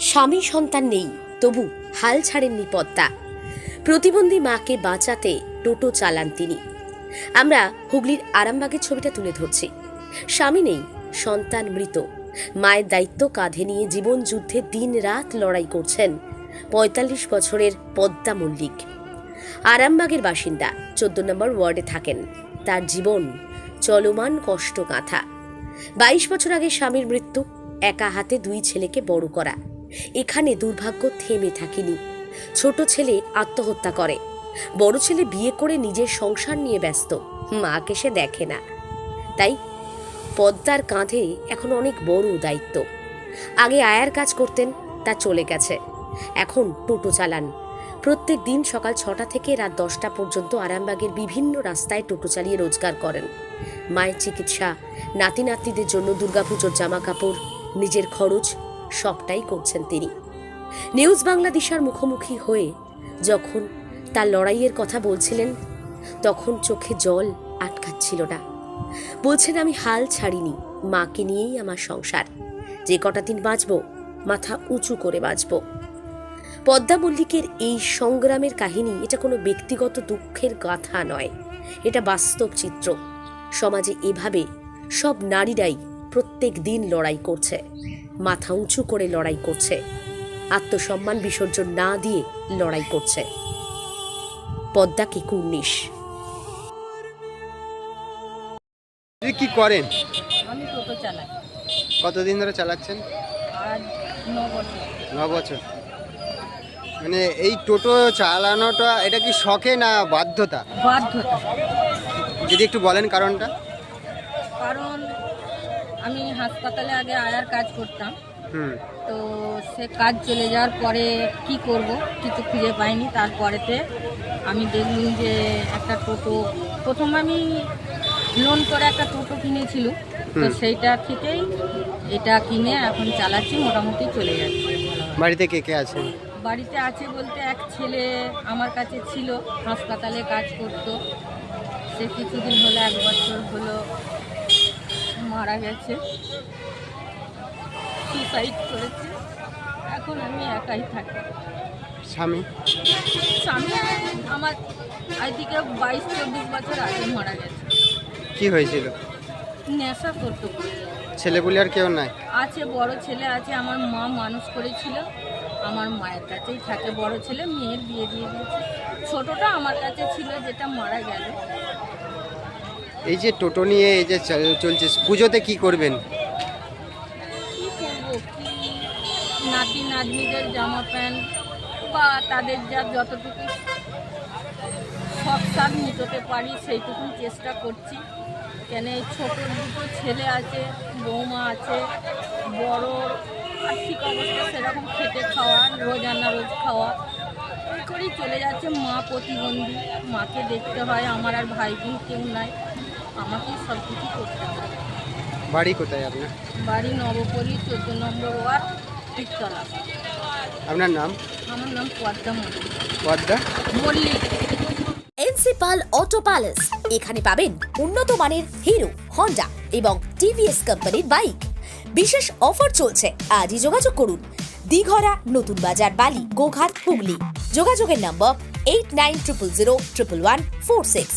স্বামী সন্তান নেই, তবু হাল ছাড়েননি পদ্মা। প্রতিবন্ধী মাকে বাঁচাতে টোটো চালান তিনি। আমরা হুগলির আরামবাগের ছবিটা তুলে ধরছি। স্বামী নেই, সন্তান মৃত। মায়ের দায়িত্ব কাঁধে নিয়ে জীবন যুদ্ধে দিন রাত লড়াই করছেন পঁয়তাল্লিশ বছরের পদ্মা মল্লিক। আরামবাগের বাসিন্দা, চোদ্দ নম্বর ওয়ার্ডে থাকেন। তার জীবন চলমান কষ্ট গাঁথা বাইশ বছর আগে স্বামীর মৃত্যু, একা হাতে দুই ছেলেকে বড় করা। এখানে দুর্ভাগ্য থেমে থাকেনি। ছোট ছেলে আত্মহত্যা করে। বড় ছেলে বিয়ে করে নিজের সংসার নিয়ে ব্যস্ত। মাকে সে দেখে না। তাই পদ্মার কাঁধে এখন অনেক বড় দায়িত্ব। আগে আয়ার কাজ করতেন, তা চলে গেছে। এখন টোটো চালান। প্রত্যেক দিন সকাল ছটা থেকে রাত দশটা পর্যন্ত আরামবাগের বিভিন্ন রাস্তায় টোটো চালিয়ে রোজগার করেন। মায়ের চিকিৎসা নাতি নাতনিদের জন্য দুর্গাপুজোর জামা কাপড় নিজের খরচ সবটাই করছেন তিনি। নিউজ বাংলাদেশের মুখোমুখি হয়ে যখন তার লড়াইয়ের কথা বলছিলেন, তখন চোখে জল আটকাচ্ছিল না। বলছেন, আমি হাল ছাড়িনি, মাকে নিয়েই আমার সংসার। যে কটা দিন বাঁচব, মাথা উঁচু করে বাঁচব। পদ্মা মল্লিকের এই সংগ্রামের কাহিনী, এটা কোনো ব্যক্তিগত দুঃখের গাথা নয়। এটা বাস্তব চিত্র। সমাজে এভাবে সব নারীরাই প্রত্যেক দিন লড়াই করছে। মাথা উঁচু করে লড়াই করছে। আত্মসম্মান বিসর্জন না দিয়ে লড়াই করছে। পদ্মা কে কুর্নিশ কি করেন? আমি টোটো চালাই। কতদিন ধরে চালাচ্ছেন? আজ ন বছর। মানে এই টোটো চালানোটা এটা কি শখে না বাধ্যতা? বাধ্যতা। যদি একটু বলেন কারণটা। কারণ আমি হাসপাতালে আগে আয়ার কাজ করতাম। তো সে কাজ চলে যাওয়ার পরে কি করব কিছু খুঁজে পাইনি। তারপরেতে আমি দেখলুম যে একটা টোটো প্রথম আমি লোন করে একটা টোটো কিনেছিল তো সেইটা থেকেই এটা কিনে এখন চালাচ্ছি মোটামুটি চলে যাচ্ছে। বাড়িতে কে কে আছেন বাড়িতে আছে বলতে এক ছেলে আমার কাছে ছিল হাসপাতালে কাজ করতো। সে কিছুদিন হলো এক বছর হলো। মারা গেছে। সুসাইড করেছে। এখন আমি একাই থাকি। স্বামী? স্বামী আমার আজ থেকে বাইশ চব্বিশ বছর আগে মারা গেছে। কি হয়েছিল? নেশা করতো। ছেলেপুলে আর কেউ নাই? আছে বড় ছেলে আছে আমার মা মানুষ করেছিল। আমার মায়ের কাছেই থাকে বড় ছেলে মেয়ের বিয়ে দিয়ে দিয়েছে। ছোটটা আমার কাছে ছিল যেটা মারা গেল। এই যে টোটো নিয়ে এই যে চল- চলছে, পুজোতে কি করবেন? নাতি নাতনিদের জামা প্যান্ট বা তাদের যা যতটুকু সব সার মিটোতে পারি সেইটুকু চেষ্টা করছি। কেন এই ছোটো দুটো ছেলে আছে, বৌমা আছে, বড় আর্থিক অবস্থা সেরকম খেটে খাওয়া, রোজ আনা রোজ খাওয়া। এই করেই চলে যাচ্ছে মা প্রতিবন্ধী। মাকে দেখতে হয়, আমার আর ভাই বোন কেউ নাই। আমাকেই সব কিছু করতে হয় বাড়ি কোথায় আপনার? বাড়ি নবপল্লী চোদ্দ নম্বর ওয়ার্ড পিকতলা আপনার নাম? আমার নাম পদ্মা মল্লিক পদ্মা? মল্লিক। এনসিপাল অটো প্যালেস। এখানে পাবেন উন্নত মানের হিরো হন্ডা এবং টিভিএস কোম্পানির বাইক। বিশেষ অফার চলছে আজই যোগাযোগ করুন। দিঘরা নতুন বাজার বালি গোঘাট হুগলি। যোগাযোগের number eight nine triple zero triple one four six